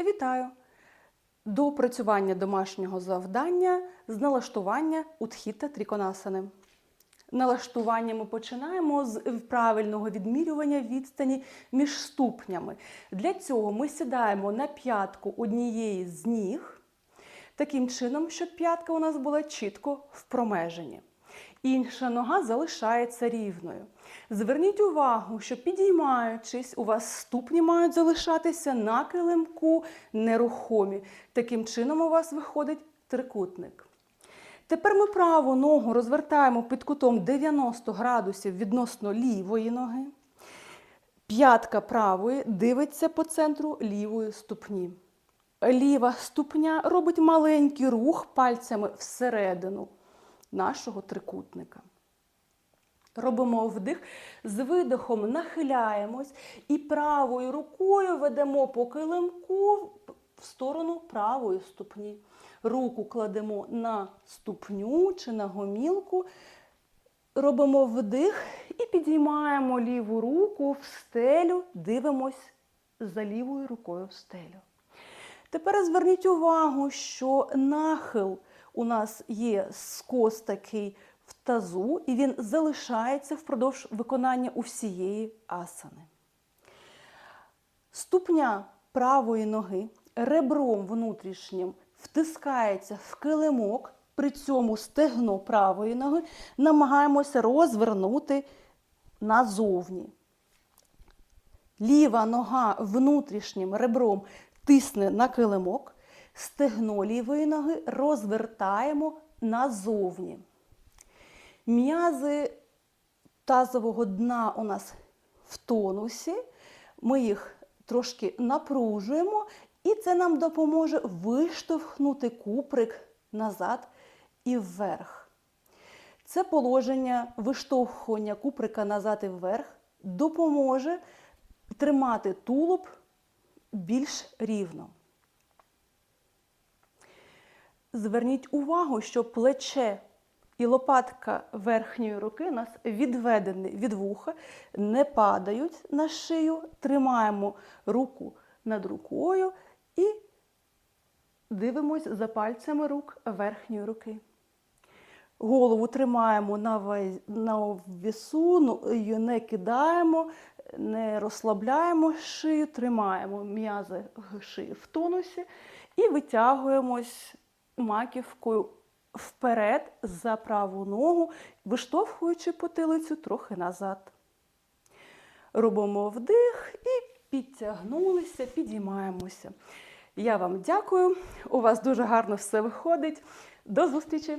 Вітаю! До опрацювання домашнього завдання з налаштування утхіта тріконасани. Налаштування ми починаємо з правильного відмірювання відстані між ступнями. Для цього ми сідаємо на п'ятку однієї з ніг, таким чином, щоб п'ятка у нас була чітко в промеженні. Інша нога залишається рівною. Зверніть увагу, що підіймаючись, у вас ступні мають залишатися на килимку нерухомі. Таким чином у вас виходить трикутник. Тепер ми праву ногу розвертаємо під кутом 90 градусів відносно лівої ноги. П'ятка правої дивиться по центру лівої ступні. Ліва ступня робить маленький рух пальцями всередину нашого трикутника. Робимо вдих, з видихом нахиляємось і правою рукою ведемо по килимку в сторону правої ступні. Руку кладемо на ступню чи на гомілку, робимо вдих і підіймаємо ліву руку в стелю, дивимось за лівою рукою в стелю. Тепер зверніть увагу, що нахил у нас є скос такий в тазу, і він залишається впродовж виконання усієї асани. Ступня правої ноги ребром внутрішнім втискається в килимок, при цьому стегно правої ноги намагаємося розвернути назовні. Ліва нога внутрішнім ребром тисне на килимок, стегно лівої ноги розвертаємо назовні. М'язи тазового дна у нас в тонусі, ми їх трошки напружуємо, і це нам допоможе виштовхнути куприк назад і вверх. Це положення виштовхування куприка назад і вверх допоможе тримати тулуб більш рівно. Зверніть увагу, що плече і лопатка верхньої руки у нас відведені від вуха, не падають на шию, тримаємо руку над рукою і дивимось за пальцями рук верхньої руки. Голову тримаємо на вісу, ну, її не кидаємо, не розслабляємо шию, тримаємо м'язи шиї в тонусі і витягуємось маківкою вперед за праву ногу, виштовхуючи потилицю трохи назад. Робимо вдих і підтягнулися, підіймаємося. Я вам дякую. У вас дуже гарно все виходить. До зустрічі!